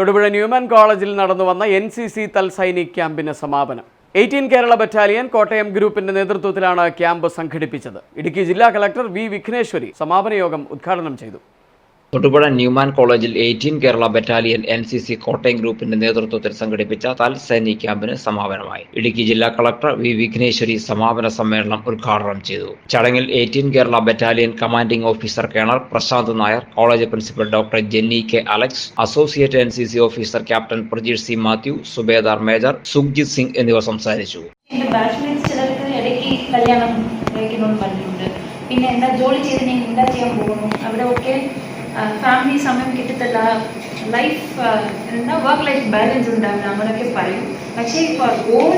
Thodupuzha Newman കോളേജിൽ നടന്നു വന്ന എൻ സി സി തൽ സൈനിക് ക്യാമ്പിന് സമാപനം. എയ്റ്റീൻ കേരള ബറ്റാലിയൻ കോട്ടയം ഗ്രൂപ്പിന്റെ നേതൃത്വത്തിലാണ് ക്യാമ്പ് സംഘടിപ്പിച്ചത്. ഇടുക്കി ജില്ലാ കളക്ടർ വി വിഘ്നേശ്വരി സമാപന യോഗം ഉദ്ഘാടനം ചെയ്തു. തൊടുപുഴ ന്യൂമാൻ കോളേജിൽ eighteen Kerala battalion N C C Kottayam ഗ്രൂപ്പിന്റെ നേതൃത്വത്തിൽ സംഘടിപ്പിച്ച തൽ സൈനിക് ക്യാമ്പിന് സമാപനമായി. ഇടുക്കി ജില്ലാ കളക്ടർ വി വിഘ്നേശ്വരി സമാപന സമ്മേളനം ഉദ്ഘാടനം ചെയ്തു. ചടങ്ങിൽ eighteen Kerala battalion commanding officer colonel Prashanth Nair college principal doctor Jenny K Alex associate N C C officer captain Prajeesh C Mathew subedar major Sukhjit Singh എന്നിവർ സംസാരിച്ചു. കല്യാണം പിന്നെ എന്താ ജോലി ചെയ്ത് എന്താ ചെയ്യാൻ പോകുന്നു? അവിടെ ഒക്കെ ഫാമിലി സമയം കിട്ടത്തില്ല. ലൈഫ് എന്താ വർക്ക് ലൈഫ് ബാലൻസ് ഉണ്ടാവില്ല. അങ്ങനെയൊക്കെ പറയും. പക്ഷേ ഇപ്പോൾ goal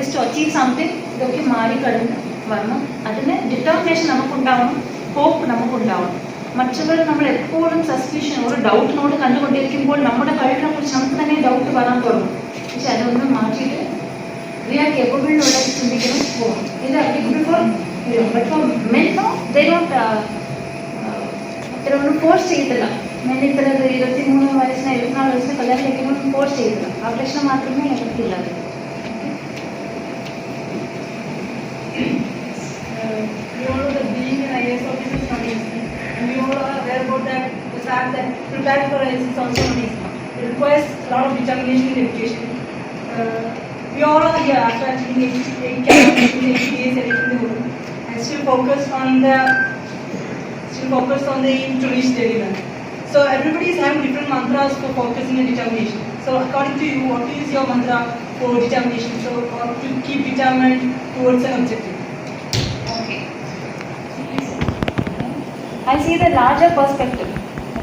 is to achieve something ഇതൊക്കെ മാറിക്കടന്ന് വരണം. അതിന് ഡിറ്റർമിനേഷൻ നമുക്കുണ്ടാവണം. ഹോപ്പ് നമുക്കുണ്ടാവണം. മറ്റുള്ളവർ നമ്മൾ എപ്പോഴും സസ്പിഷൻ ഒരു ഡൗട്ടിനോട് കണ്ടുകൊണ്ടിരിക്കുമ്പോൾ നമ്മുടെ കഴിവിനെ കുറിച്ച് നമുക്ക് തന്നെ ഡൗട്ട് വരാൻ തുടങ്ങും. പക്ഷെ അതൊന്നും മാറ്റിയിട്ട് capable of like ചിന്തിക്കണം ഇത് applicable for women. but for അത്ര ഒന്നും ഫോഴ്സ് ചെയ്തില്ല മെൻ ഇത്ര ഇരുപത്തി മൂന്ന് വയസ്സിന് ഇരുപത്തിനാല് വയസ്സിന് കല്യാണം കഴിക്കുമ്പോൾ ഫോഴ്സ് ചെയ്തില്ല ആ പ്രശ്നം മാത്രമേ അവർക്കില്ല uh, we all know that being an IAS officer is not easy. And we all are aware about that, the fact that preparing for IAS is also not easy. It requires a lot of determination and dedication. Uh, we all are here after achieving 8 days and 18 the world and still focused on the focused on the aim to reach their event. So everybody is having different mantras for focusing and determination. So according to you, what is your mantra for determination? So or to keep determined towards an objective. Okay. I see the larger perspective.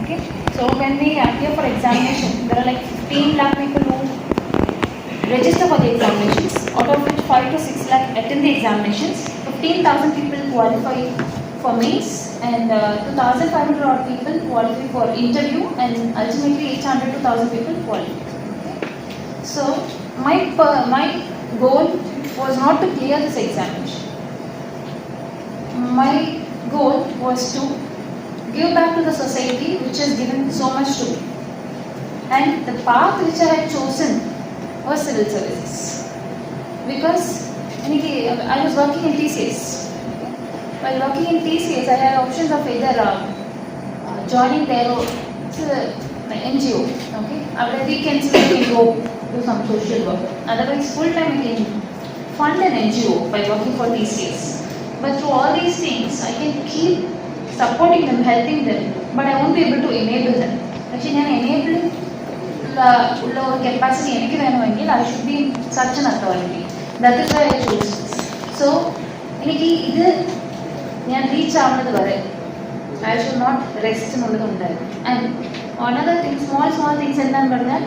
Okay. So when we appear for examination, there are like 15 lakh people who register for the examinations, out of which 5 to 6 lakh attend the examinations. 15,000 people qualify for mains and uh, 2,500 odd people qualify for interview and ultimately 800 to 1,000 people qualify. Okay? So my, my goal was not to clear this examination. My goal was to give back to the society which has given so much to me. And the path which I had chosen was civil services. Because I was working in TCS while working in TCS, I had options of either uh, joining their it's NGO, okay? After weekends, we can go do some social work. Otherwise, full time, we can fund an NGO by working for TCS. But through all these things, I can keep supporting them, helping them, but I won't be able to enable them. Actually, நான் enable உள்ள ஒரு capacity எனக்கு வேணும் I I should be such an authority that is I choose so ഞാൻ reach ആവുന്നത് വരെ I should not rest എന്നുള്ളത് ഉണ്ടായിരുന്നു and another thing small small things എന്താന്ന് പറഞ്ഞാൽ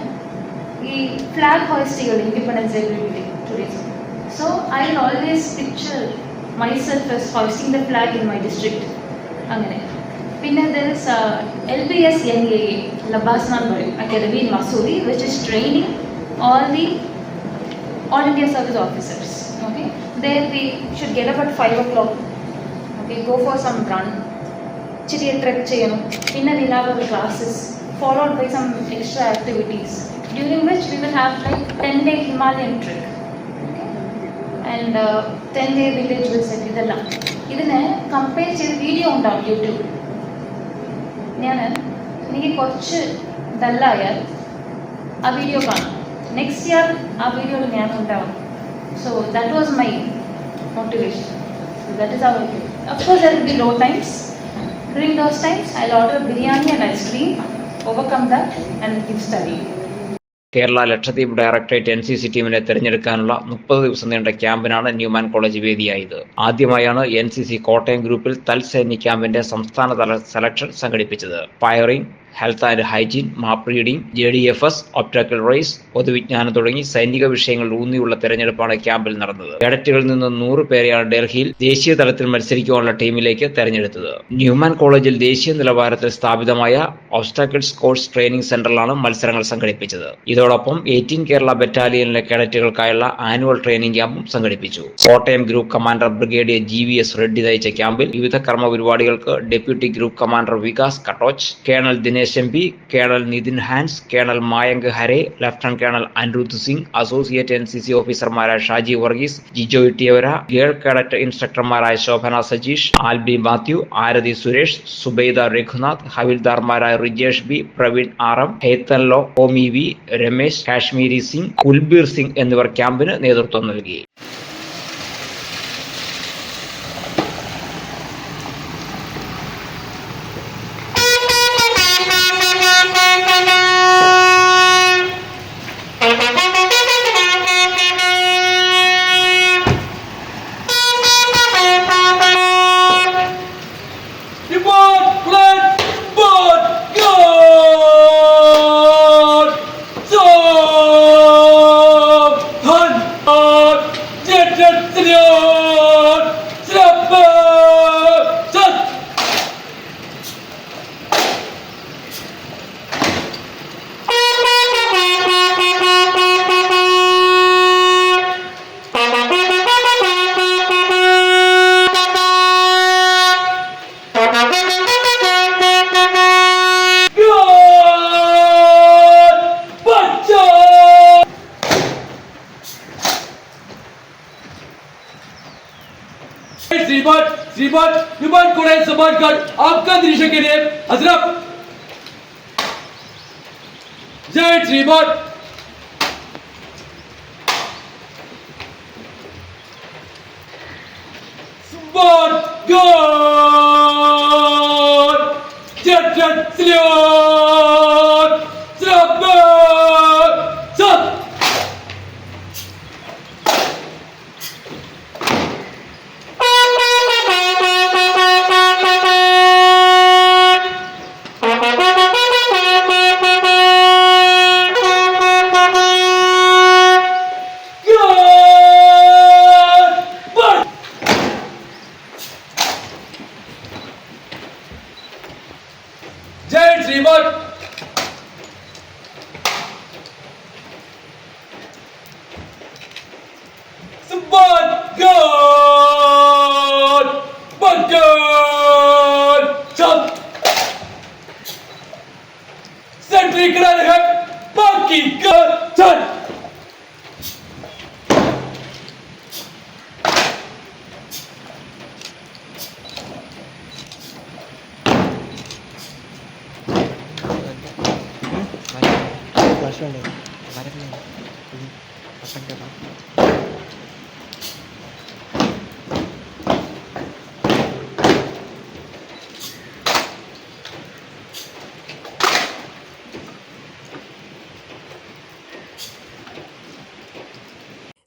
ഈ flag ഹോയിസ്റ്റുകൾ Independence Day tourism so I always picture myself as hoisting the flag in my district അങ്ങനെ പിന്നെ there is L B S N A ലബാസ് എന്ന് പറയും academy in Mussoorie which is training all the all India service officers okay there we should get up at five o'clock okay go for some run ഇച്ചിരി trek ചെയ്യണം. പിന്നെ will have our classes followed by some extra activities during which we will have like ten day Himalayan trek and ten day village visit ഇതെല്ലാം. ഇതിന് compare ചെയ്ത് video ഉണ്ടാവും യൂട്യൂബിൽ ഞാൻ എനിക്ക് കുറച്ച് ഡല്ലായാൽ ആ വീഡിയോ കാണും. നെക്സ്റ്റ് ഇയർ ആ വീഡിയോയിൽ ഞാൻ ഉണ്ടാവും so that was my motivation that is our of course there be low times during those times I order biryani and ice cream overcome that and keep study Kerala Lakshadweep directorate N C C ടീമിനെ തെരഞ്ഞെടുക്കാനുള്ള മുപ്പത് ദിവസം നീണ്ട ക്യാമ്പിനാണ് Newman college വേദിയായത്. ആദ്യമായാണ് N C C Kottayam ഗ്രൂപ്പിൽ തൽസൈനിക് ക്യാമ്പിന്റെ സംസ്ഥാനതല selection സംഘടിപ്പിച്ചത്. Firing health and hygiene map reading J D F S obstacle race പൊതുവിജ്ഞാനം തുടങ്ങി സൈനിക വിഷയങ്ങൾ ഊന്നിയുള്ള തെരഞ്ഞെടുപ്പാണ് ക്യാമ്പിൽ നടന്നത്. കേഡറ്റുകളിൽ നിന്ന് നൂറ് പേരെയാണ് ഡൽഹിയിൽ ദേശീയ തലത്തിൽ മത്സരിക്കുവാനുള്ള ടീമിലേക്ക് തെരഞ്ഞെടുത്തത്. ന്യൂമാൻ കോളേജിൽ ദേശീയ നിലവാരത്തിൽ സ്ഥാപിതമായ ഒബ്സ്റ്റാക്കിൾസ് കോഴ്സ് ട്രെയിനിംഗ് സെന്ററിലാണ് മത്സരങ്ങൾ സംഘടിപ്പിച്ചത്. ഇതോടൊപ്പം എയ്റ്റീൻ കേരള ബറ്റാലിയനിലെ കേഡറ്റുകൾക്കായുള്ള ആനുവൽ ട്രെയിനിംഗ് ക്യാമ്പും സംഘടിപ്പിച്ചു. Kottayam group commander brigadier G V S Reddy നയിച്ച ക്യാമ്പിൽ വിവിധ കർമ്മ പരിപാടികൾക്ക് deputy group commander Vikas Katoch colonel Dinesh Dinesh M P colonel Nitin Hans colonel Mayank Hare lieutenant colonel Anirudh Singh associate N C C ഓഫീസർമാരായ Shaji Varghese Jijo Ittyavara girl cadet ഇൻസ്ട്രക്ടർമാരായ Shobhana Sajeesh Albi Mathew Arathi Suresh Subaida Raghunath ഹവിൽദാർമാരായ Rijesh B Praveen R M ഹേത്തൻ ലോ ഓമി V Ramesh Kashmiri Singh Kulbir Singh എന്നിവർ ക്യാമ്പിന് നേതൃത്വം നൽകി. रिबर्ट रिबर्ट कोडाई सबाट आपका दृश्य के लिए हज़रत जय श्री भट নির্ভর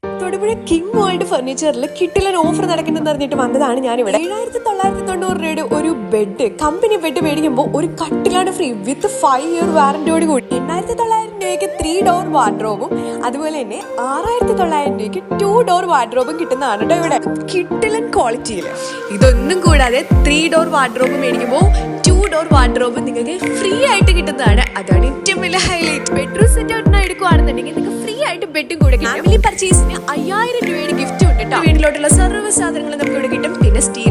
തൊടുപുഴ കിങ് വേൾഡ് ഫർണിച്ചറിൽ കിട്ടിലൻ ഓഫർ നടക്കുന്നെന്ന് അറിഞ്ഞിട്ട് വന്നതാണ് ഞാനിവിടെ. ഇവിടെ ഏഴായിരത്തി തൊള്ളായിരത്തി തൊണ്ണൂറ് രൂപയുടെ ഒരു ബെഡ് കമ്പനി ബെഡ് മേടിക്കുമ്പോൾ ഒരു കട്ടിലാണ് ഫ്രീ വിത്ത് ഫൈവ് ഇയർ വാറന്റിയോട് കൂടി. എണ്ണായിരത്തി തൊള്ളായിരം രൂപയ്ക്ക് ത്രീ ഡോർ വാർഡ്രോബും അതുപോലെ തന്നെ ആറായിരത്തി തൊള്ളായിരം രൂപയ്ക്ക് ടു ഡോർ വാർഡ്രോബും കിട്ടുന്നതാണ് കേട്ടോ ഇവിടെ. കിട്ടിലൻ ക്വാളിറ്റിയിൽ ഇതൊന്നും കൂടാതെ ത്രീ ഡോർ വാർഡ്രോബ് മേടിക്കുമ്പോൾ ടു ഡോർ വാർഡ്രോബ് നിങ്ങൾക്ക് ഫ്രീ ആയിട്ട് കിട്ടുന്നതാണ്. അതാണ് ഏറ്റവും വലിയ ഹൈലൈറ്റ് ബെഡ്റൂം സെറ്റ് ഒരെണ്ണം എടുക്കുവാണെന്നുണ്ടെങ്കിൽ നിങ്ങൾക്ക് ഫ്രീ ആയിട്ട് ബെഡും കൂടെ ഫാമിലി പർച്ചേസിന് അയ്യായിരം രൂപയുടെ ഗിഫ്റ്റ് ഉണ്ട് കേട്ടോ വീട്ടിലോട്ടുള്ള സർവ സാധനങ്ങളും നമുക്ക് ഇവിടെ കിട്ടും. പിന്നെ സ്റ്റീൽ